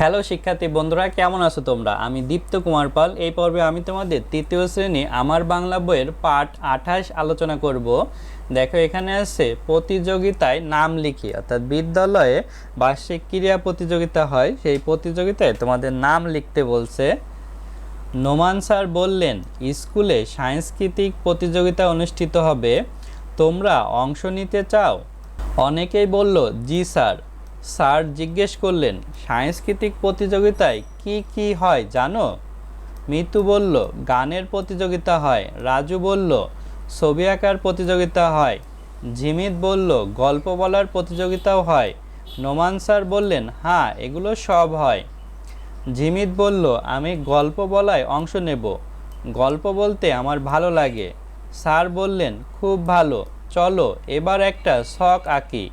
Hello শিক্ষার্থী বন্ধুরা, কেমন আছো তোমরা? আমি দীপ্ত কুমার পাল। এই পর্বে আমি তোমাদের তৃতীয় শ্রেণি আমার বাংলা বইয়ের পাঠ আঠাশ আলোচনা করব। দেখো, এখানে আছে প্রতিযোগিতায় নাম লিখি অর্থাৎ বিদ্যালয়ে বার্ষিক ক্রীড়া প্রতিযোগিতা হয়। সেই প্রতিযোগিতায় তোমাদের নাম লিখতে বলছে, নোমান স্যার বললেন, স্কুলে সাংস্কৃতিক প্রতিযোগিতা অনুষ্ঠিত হবে। তোমরা অংশ নিতে চাও? অনেকেই বলল, জি স্যার। স্যার জিজ্ঞেস করলেন, সাংস্কৃতিক প্রতিযোগিতায় কি কি হয় জানো? মিতু বলল, গানের প্রতিযোগিতা হয়। রাজু বলল, ছবি আঁকার প্রতিযোগিতা হয়। জিমিত বলল, গল্প বলার প্রতিযোগিতাও হয়। নোমান স্যার বললেন হ্যাঁ এগুলো সব হয়। জিমিত বলল, আমি গল্প বলায় অংশ নেব। গল্প বলতে আমার ভালো লাগে। স্যার বললেন, খুব ভালো। চলো, এবার একটা শখ আঁকি।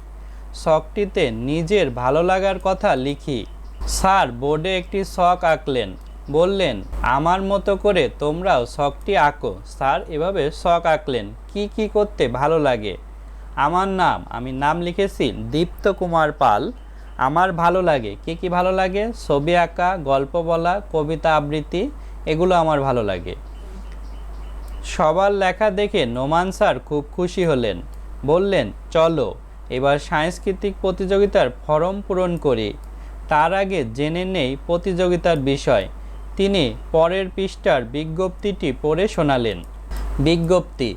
শখটিতে নিজের ভালো লাগার কথা লিখি। স্যার, বোর্ডে একটি শখ আঁকলেন। বললেন, আমার মতো করে তোমরাও শখটি আঁকো। স্যার, এভাবে শখ আঁকলেন। কি কি করতে ভালো লাগে? আমার নাম, আমি নাম লিখেছি দীপ্ত কুমার পাল। আমার ভালো লাগে। কি কি ভালো লাগে? ছবি আঁকা, গল্প বলা, কবিতা আবৃত্তি, এগুলো আমার ভালো লাগে। সবার লেখা দেখে নোমান স্যার খুব খুশি হলেন। বললেন, চলো। এবার সাংস্কৃতিক প্রতিযোগিতার ফরম পূরণ করি। তার আগে জেনে নেই প্রতিযোগিতার বিষয়। তিনি পরের পৃষ্ঠার বিজ্ঞপ্তিটি পড়ে শোনালেন। বিজ্ঞপ্তি,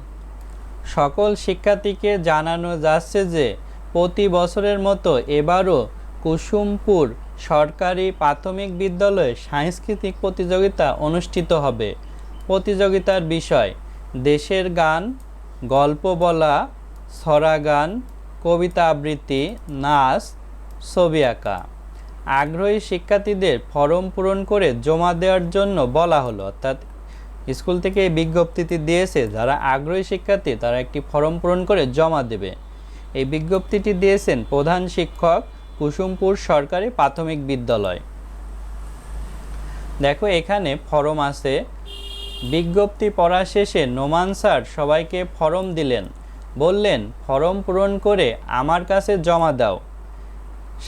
সকল শিক্ষার্থীকে জানানো যাচ্ছে যে প্রতি বছরের মতো এবারও কুসুমপুর সরকারি প্রাথমিক বিদ্যালয়ে সাংস্কৃতিক প্রতিযোগিতা অনুষ্ঠিত হবে। প্রতিযোগিতার বিষয়, দেশের গান, গল্প বলা, ছড়া গান কবিতা আবৃত্তি নাচ, ছবি আঁকা। আগ্রহী শিক্ষার্থীদের ফর্ম পূরণ করে জমা দেওয়ার জন্য বলা হলো, অর্থাৎ স্কুল থেকে এই বিজ্ঞপ্তিটি দিয়েছে, যারা আগ্রহী শিক্ষার্থী তারা একটি ফর্ম পূরণ করে জমা দেবে। এই বিজ্ঞপ্তিটি দিয়েছেন প্রধান শিক্ষক কুসুমপুর সরকারি প্রাথমিক বিদ্যালয়। দেখো, এখানে ফরম আছে, বিজ্ঞপ্তি পড়া শেষে নোমান স্যার সবাইকে ফরম দিলেন। বললেন, ফর্ম পূরণ করে আমার কাছে জমা দাও।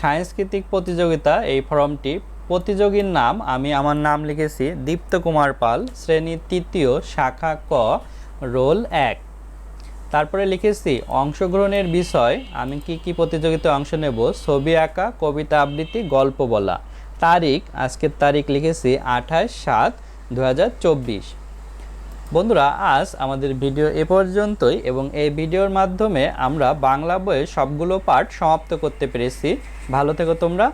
সাংস্কৃতিক প্রতিযোগিতা, এই ফর্মটি। প্রতিযোগীর নাম, আমি আমার নাম লিখেছি দীপ্ত কুমার পাল শ্রেণি তৃতীয় শাখা ক, রোল এক। তারপরে লিখেছি, অংশগ্রহণের বিষয়, আমি কি কি প্রতিযোগিতায় অংশ নেব? ছবি আঁকা, কবিতা আবৃত্তি, গল্প বলা। তারিখ, আজকের তারিখ লিখেছি আঠাশ সাত দু বন্ধুরা, আজ আমাদের ভিডিও এ পর্যন্তই এবং এই ভিডিওর মাধ্যমে আমরা বাংলা বইয়ের সবগুলো পাঠ সমাপ্ত করতে পেরেছি। ভালো থেকো তোমরা।